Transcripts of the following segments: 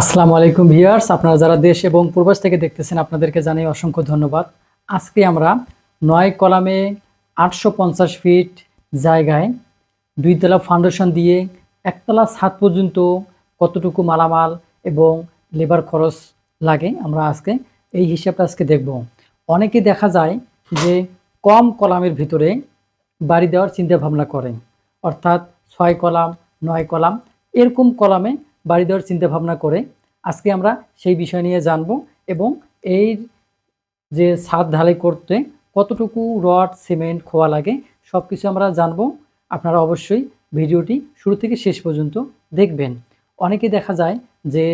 আসসালামু আলাইকুম ভিউয়ার্স, আপনারা যারা দেশ এবং প্রবাস থেকে দেখতেছেন, আপনাদেরকে জানাই অসংখ্য ধন্যবাদ। আজকে আমরা নয় কলামে আটশো পঞ্চাশ ফিট জায়গায় দুইতলা ফাউন্ডেশন দিয়ে একতলা ছাদ পর্যন্ত কতটুকু মালামাল এবং লেবার খরচ লাগে আমরা আজকে এই হিসাবটা আজকে দেখব। অনেকে দেখা যায় যে কম কলামের ভিতরে বাড়ি দেওয়ার চিন্তা ভাবনা করে, অর্থাৎ ছয় কলাম, নয় কলাম, এরকম কলামে বাড়ি দেওয়ার চিন্তা ভাবনা করে আজকে আমরা সেই বিষয় নিয়ে জানব এবং এই যে ছাদ ঢালাই করতে কতটুকু রড, সিমেন্ট, খোয়া লাগে সব কিছু আমরা জানব। আপনারা অবশ্যই ভিডিওটি শুরু থেকে শেষ পর্যন্ত দেখবেন। অনেকে দেখা যায় যে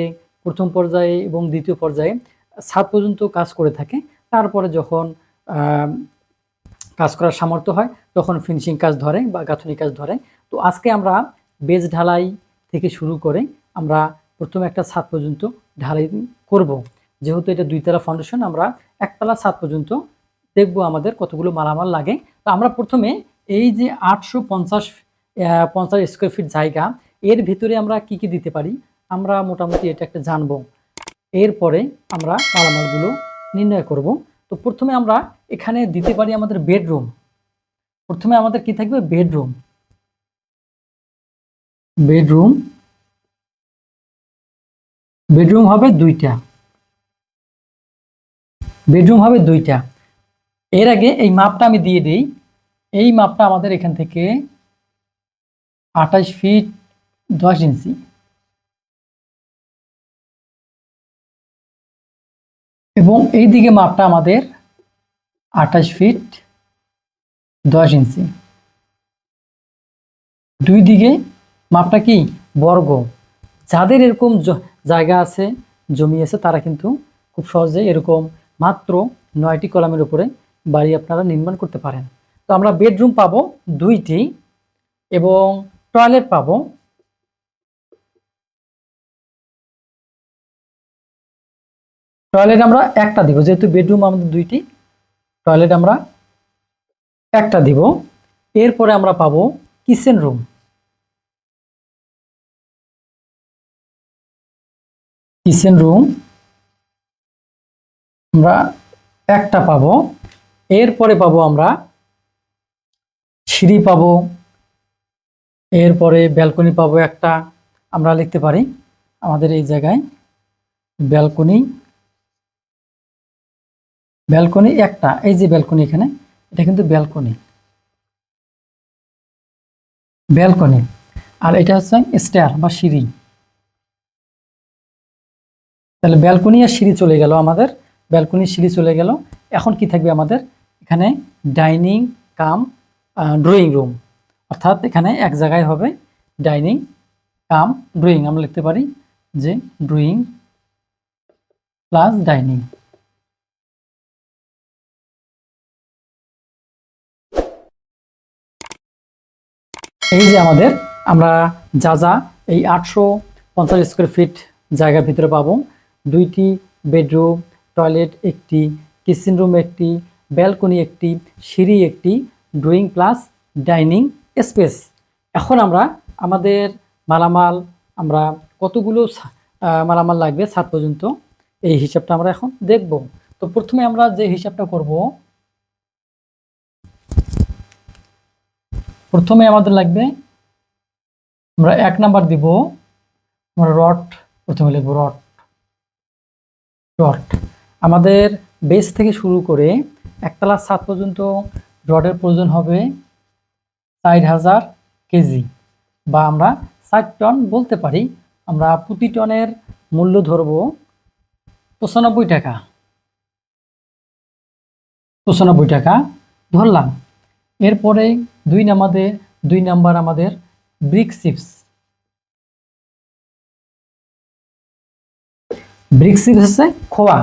প্রথম পর্যায়ে এবং দ্বিতীয় পর্যায়ে ছাদ পর্যন্ত কাজ করে থাকে, তারপরে যখন কাজ করার সামর্থ্য হয়, তখন ফিনিশিং কাজ ধরে বা গাঁথনি কাজ ধরে। তো আজকে আমরা বেজ ঢালাই থেকে শুরু করে আমরা প্রথমে একটা ছাদ পর্যন্ত ঢালাই করব। যেহেতু এটা দুইতলা ফাউন্ডেশন আমরা একতলা ছাদ পর্যন্ত দেখব আমাদের কতগুলো মালামাল লাগে। তো আমরা প্রথমে এই যে আটশো পঞ্চাশ পঞ্চাশ স্কোয়ার ফিট জায়গা, এর ভিতরে আমরা কি কি দিতে পারি? আমরা মোটামুটি এটা একটা জানব। এরপরে আমরা মালামালগুলো নির্ণয় করব। তো প্রথমে আমরা এখানে দিতে পারি আমাদের বেডরুম প্রথমে আমাদের কি থাকবে? বেডরুম বেডরুম বেডরুম হবে দুইটা। বেডরুম হবে দুইটা। এর আগে এই মাপটা আমি দিয়ে দিই। এই মাপটা আমাদের এখান থেকে আঠাশ ফিট দশ ইঞ্চি। এবং এই দিকে মাপটা আমাদের আঠাশ ফিট দশ ইঞ্চি। দুই দিকে মাপটা কি? বর্গ। যাদের এরকম জায়গা আছে, জমি আছে, তারা কিন্তু খুব সহজে এরকম মাত্র নয়টি কলামের উপরে বাড়ি আপনারা নির্মাণ করতে পারেন। তো আমরা বেডরুম পাবো দুইটি এবং টয়লেট পাবো। টয়লেট আমরা একটা দিব, যেহেতু বেডরুম আমাদের দুইটি, টয়লেট আমরা একটা দিব। এরপরে আমরা পাবো কিচেন রুম। Kitchen room. আমরা একটা পাবো। এরপরে পাবো আমরা সিঁড়ি পাবো। এরপরে ব্যালকনি পাবো একটা। আমরা লিখতে পারি আমাদের এই জায়গায় ব্যালকনি। ব্যালকনি একটা। এই যে ব্যালকনি এখানে, এটা কিন্তু ব্যালকনি। ব্যালকনি। আর এটা হচ্ছে স্টেয়ার বা সিঁড়ি। তাহলে ব্যালকনি আর সিঁড়ি চলে গেল আমাদের ব্যালকনি সিঁড়ি চলে গেল। এখন কি থাকবে আমাদের? এখানে ডাইনিং কাম ড্রয়িং রুম অর্থাৎ এখানে এক জায়গায় হবে ডাইনিং কাম ড্রয়িং আমরা লিখতে পারি যে ড্রয়িং প্লাস ডাইনিং এই যে আমাদের, আমরা যা যা এই আটশো পঞ্চাশ স্কোয়ার ফিট জায়গার ভিতরে পাবো। দুইটি বেডরুম, টয়লেট একটি, কিচেন রুম একটি, ব্যালকনি একটি, সিঁড়ি একটি, ড্রয়িং প্লাস ডাইনিং স্পেস। এখন আমরা আমাদের মালামাল, আমরা কতগুলো মালামাল লাগবে ছাদ পর্যন্ত? এই হিসাবটা আমরা এখন দেখব। তো প্রথমে আমরা যে হিসাবটা করব, প্রথমে আমাদের লাগবে, আমরা এক নাম্বার দিব, আমরা রড প্রথমে লিখব রড। রড আমাদের বেস থেকে শুরু করে একতলা ছাদ পর্যন্ত রডের প্রয়োজন হবে ষাট হাজার কেজি বা আমরা ষাট টন বলতে পারি। আমরা প্রতি টনের মূল্য ধরব পঁচানব্বই টাকা। পঁচানব্বই টাকা ধরলাম। এরপরে দুই নাম্বারে দুই নাম্বার আমাদের ব্রিক চিপস ব্রিক চিপস হচ্ছে খোয়া।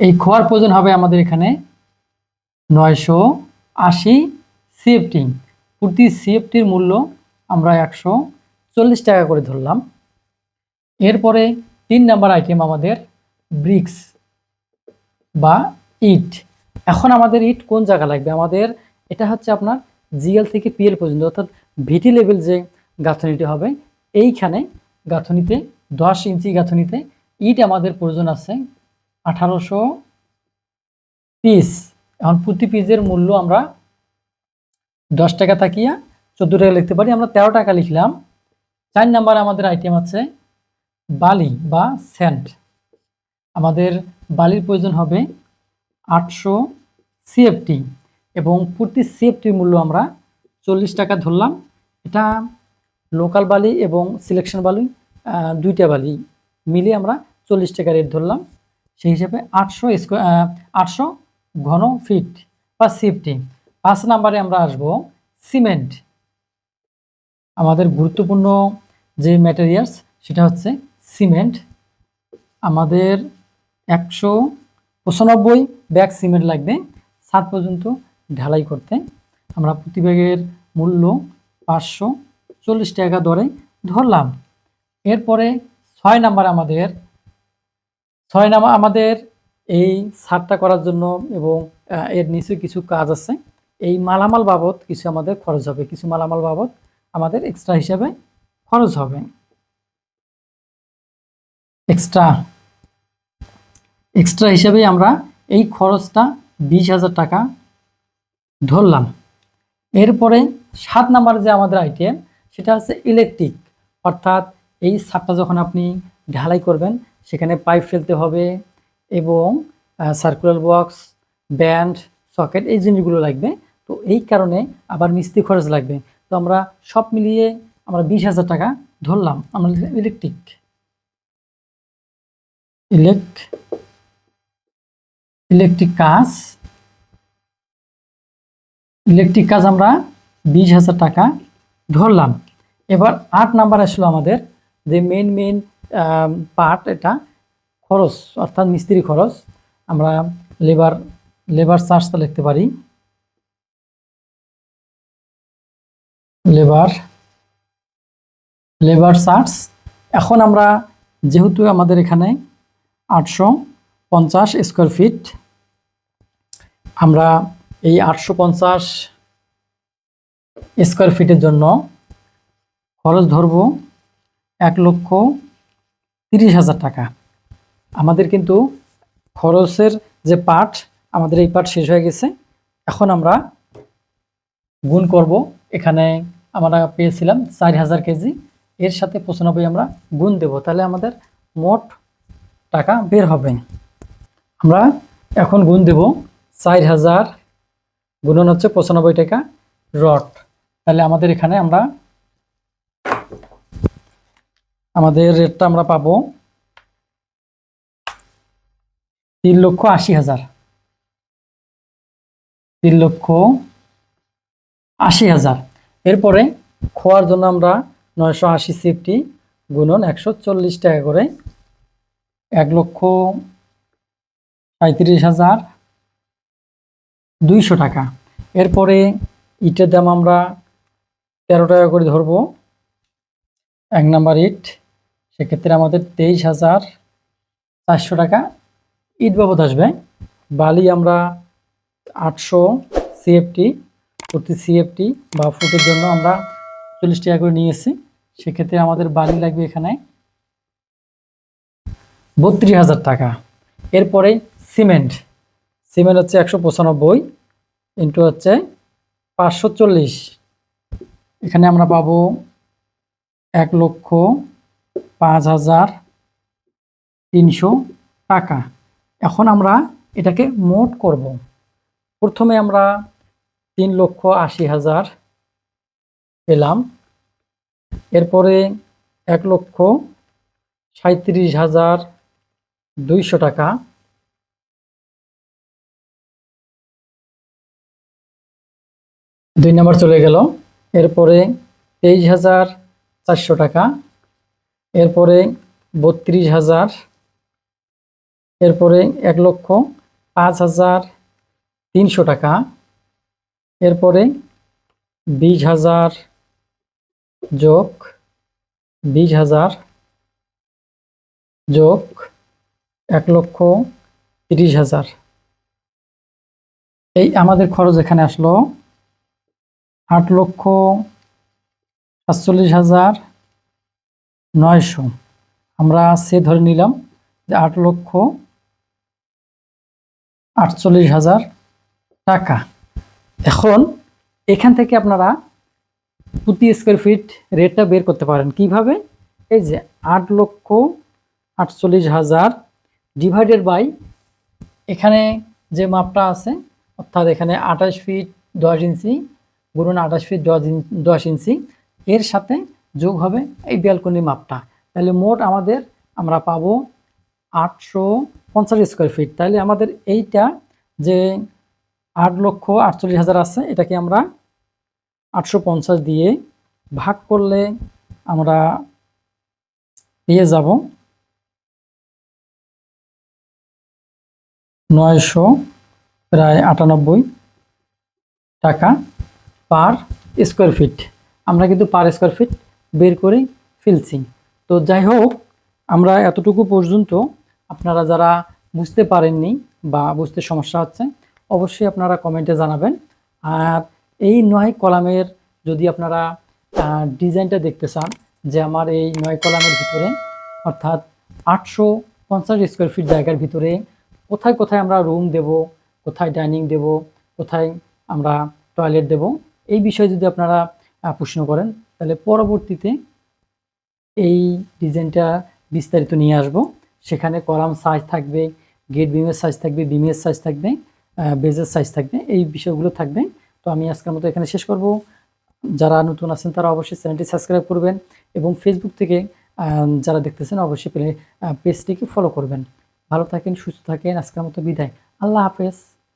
এই খোয়ার প্রয়োজন হবে আমাদের এখানে নয়শো আশি সিএফটি প্রতি সিএফটির মূল্য আমরা একশো চল্লিশ টাকা করে ধরলাম। এরপরে তিন নাম্বার আইটেম আমাদের ব্রিক্স বা ইট। এখন আমাদের ইট কোন জায়গা লাগবে? আমাদের এটা হচ্ছে আপনার জিএল থেকে পিএল পর্যন্ত, অর্থাৎ ভিটি লেভেল যে গাঁথনিটি হবে, এইখানে গাঁথনিতে দশ ইঞ্চি গাঁথনিতে ইট আমাদের প্রয়োজন আছে আঠারোশো পিস। এখন প্রতি পিসের মূল্য আমরা দশ টাকা থাকিয়া চোদ্দ টাকা লিখতে পারি। আমরা তেরো টাকা লিখলাম। চার নাম্বার আমাদের আইটেম আছে বালি বা স্যান্ড আমাদের বালির প্রয়োজন হবে আটশো সিএফটি এবং প্রতি সিএফটির মূল্য আমরা চল্লিশ টাকা ধরলাম। এটা লোকাল বালি এবং সিলেকশন বালি দুইটা বালি মিলে আমরা চল্লিশ টাকা রেট ধরলাম, সেই হিসাবে আটশো স্কোয়ার আটশো ঘন ফিট বা সিএফটি পাঁচ নাম্বারে আমরা আসব সিমেন্ট আমাদের গুরুত্বপূর্ণ যে ম্যাটেরিয়ালস সেটা হচ্ছে সিমেন্ট আমাদের একশো পঁচানব্বই ব্যাগ সিমেন্ট লাগবে সাত পর্যন্ত ঢালাই করতে। আমরা প্রতি ব্যাগের মূল্য পাঁচশো চল্লিশ টাকা দরে ধরলাম। এরপরে ছয় নাম্বার আমাদের ছয় নাম্বার, আমাদের এই সারটা করার জন্য এবং এর নিচে কিছু কাজ আছে। এই মালামাল বাবদ কিছু আমাদের খরচ হবে। কিছু মালামাল বাবদ আমাদের এক্সট্রা হিসাবে খরচ হবে। এক্সট্রা এক্সট্রা হিসাবে আমরা এই খরচটা বিশ হাজার টাকা ধরলাম। এরপরে সাত নাম্বার যে আমাদের আইটেম সেটা হচ্ছে ইলেকট্রিক অর্থাৎ এই সারটা যখন আপনি ঢালাই করবেন সেখানে পাইপ ফেলতে হবে এবং সার্কুলার বক্স ব্যান্ড সকেট এই জিনিসগুলো লাগবে। তো এই কারণে আবার মিস্ত্রি খরচ লাগবে। তো আমরা সব মিলিয়ে আমরা বিশ হাজার টাকা ধরলাম, আমরা ইলেকট্রিক ইলেক ইলেকট্রিক কাজ। ইলেকট্রিক কাজ আমরা বিশ হাজার টাকা ধরলাম। এবার আট নাম্বার আসলো আমাদের যে মেন মেন পার্ট এটা খরচ, অর্থাৎ মিস্ত্রি খরচ, আমরা লেবার লেবার চার্জটা লিখতে পারি। লেবার লেবার চার্জ এখন আমরা যেহেতু আমাদের এখানে আটশো পঞ্চাশ স্কোয়ার ফিট আমরা এই আটশো পঞ্চাশ স্কোয়ার ফিটের জন্য খরচ ধরব এক লক্ষ তিরিশ হাজার টাকা। আমাদের কিন্তু খরচের যে পার্ট আমাদের এই পার্ট শেষ হয়ে গেছে। এখন আমরা গুণ করব। এখানে আমরা পেয়েছিলাম চার হাজার কেজি। এর সাথে পঁচানব্বই আমরা গুণ দেব। তাহলে আমাদের মোট টাকা বের হবে। আমরা এখন গুণ দেব চার হাজার, গুণন হচ্ছে পঁচানব্বই টাকা রড। তাহলে আমাদের এখানে আমরা আমাদের রেটটা আমরা পাবো তিন লক্ষ আশি হাজার। তিন লক্ষ আশি হাজার। এরপরে খোয়ার জন্য আমরা নয়শো আশি সিফটি গুণন একশো চল্লিশ টাকা করে এক লক্ষ সাঁত্রিশ হাজার দুইশো টাকা। এরপরে ইটের দাম আমরা তেরো টাকা করে ধরবো। এক নাম্বার ইট সেক্ষেত্রে আমাদের তেইশ হাজার চারশো টাকা ইট বাবদ আসবে। বালি আমরা আটশো সিএফটি প্রতি সিএফটি বা ফুটের জন্য আমরা চল্লিশ টাকা করে নিয়েছি। সেক্ষেত্রে আমাদের বালি লাগবে এখানে বত্রিশ হাজার টাকা। এরপরে সিমেন্ট। সিমেন্ট হচ্ছে একশো পঁচানব্বই ইন্টু হচ্ছে পাঁচশো চল্লিশ। এখানে আমরা পাবো এক লক্ষ পাঁচ হাজার তিনশো টাকা। এখন আমরা এটাকে মোট করব। প্রথমে আমরা তিন লক্ষ আশি হাজার পেলাম। এরপরে এক লক্ষ সাঁত্রিশ হাজার দুইশো টাকা। দুই নাম্বার চলে গেল। এরপরে তেইশ হাজার চারশো টাকা। এরপরে বত্রিশ হাজার, এরপরে এক লক্ষ পাঁচ হাজার তিনশো টাকা, এরপরে বিশ হাজার যোগ বিশ হাজার যোগ এক লক্ষ তিরিশ হাজার। এই আমাদের খরচ এখানে আসলো আট লক্ষ সাতচল্লিশ হাজার নয়শো। আমরা সে ধরে নিলাম যে আট লক্ষ আটচল্লিশ হাজার টাকা। এখন এখান থেকে আপনারা প্রতি স্কোয়ার ফিট রেটটা বের করতে পারেন। কীভাবে? এই যে আট লক্ষ আটচল্লিশ হাজার ডিভাইডেড বাই এখানে যে মাপটা আছে, অর্থাৎ এখানে আঠাশ ফিট দশ ইঞ্চি গুণন আঠাশ ফিট দশ ইঞ্চি, এর সাথে যোগ হবে এই ব্যালকনি মাপটা। তাহলে মোট আমাদের আমরা পাবো আটশো পঞ্চাশ স্কোয়ার ফিট তাহলে আমাদের এইটা যে আট লক্ষ আটচল্লিশ হাজার আছে, এটাকে আমরা আটশো পঞ্চাশ দিয়ে ভাগ করলে আমরা পেয়ে যাব নয়শো প্রায় আটানব্বই টাকা পার স্কোয়ার ফিট আমরা কিন্তু পার স্কোয়ার ফিট বের করে ফেলছি। তো যাই হোক, আমরা এতটুকু পর্যন্ত আপনারা যারা বুঝতে পারেননি বা বুঝতে সমস্যা হচ্ছে, অবশ্যই আপনারা কমেন্টে জানাবেন। আর এই নয় কলামের যদি আপনারা ডিজাইনটা দেখতে চান, যে আমার এই নয় কলামের ভিতরে, অর্থাৎ আটশো পঞ্চাশ স্কোয়ার ফিট জায়গার ভিতরে কোথায় কোথায় আমরা রুম দেব, কোথায় ডাইনিং দেব, কোথায় আমরা টয়লেট দেব, এই বিষয়ে যদি আপনারা প্রশ্ন করেন তাহলে পরবর্তীতে এই ডিজাইনটা বিস্তারিত নিয়ে আসব। সেখানে কলাম সাইজ থাকবে গেট বিমের সাইজ থাকবে বিমের সাইজ থাকবে বেজের সাইজ থাকবে, এই বিষয়গুলো থাকবে। তো আমি আজকের মতো এখানে শেষ করব। যারা নতুন আছেন তারা অবশ্যই চ্যানেলটি সাবস্ক্রাইব করবেন এবং ফেসবুক থেকে যারা দেখতেছেন অবশ্যই পেজটিকে ফলো করবেন। ভালো থাকেন, সুস্থ থাকেন। আজকের মতো বিদায়। আল্লাহ হাফেজ।